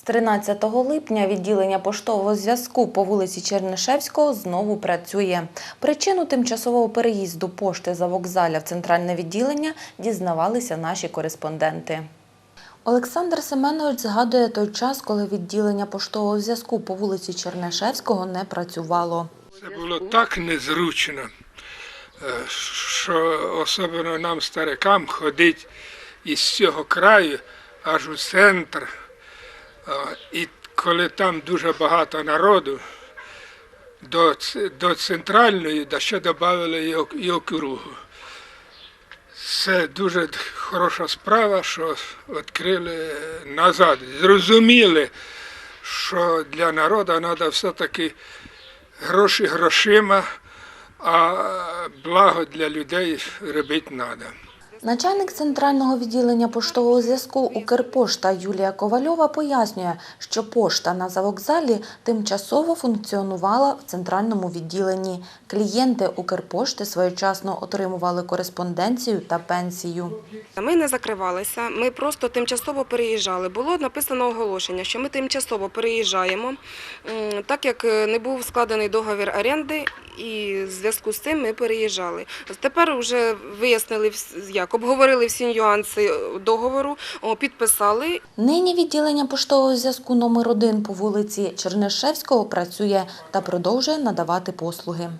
З 13 липня відділення поштового зв'язку по вулиці Чернишевського знову працює. Причину тимчасового переїзду пошти за вокзаля в центральне відділення дізнавалися наші кореспонденти. Олександр Семенович згадує той час, коли відділення поштового зв'язку по вулиці Чернишевського не працювало. Це було так незручно, е, що особливо нам, старикам, ходити із цього краю аж у центр. І коли там дуже багато народу, до, до центральної, да ще додали і округу. Це дуже хороша справа, що відкрили назад. Зрозуміли, що для народу треба все-таки гроші грошима, а благо для людей робити треба. Начальник центрального відділення поштового зв'язку Укрпошта Юлія Ковальова пояснює, що пошта на завокзалі тимчасово функціонувала в центральному відділенні. Клієнти Укрпошти своєчасно отримували кореспонденцію та пенсію. Ми не закривалися, ми просто тимчасово переїжджали. Було написано оголошення, що ми тимчасово переїжджаємо, так як е, не був складений договір оренди, і в зв'язку з цим ми переїжджали. Тепер вже вияснили як обговорили всі нюанси договору, підписали Нині відділення поштового зв'язку номер 1 по вулиці Чернишевського працює та продовжує надавати послуги.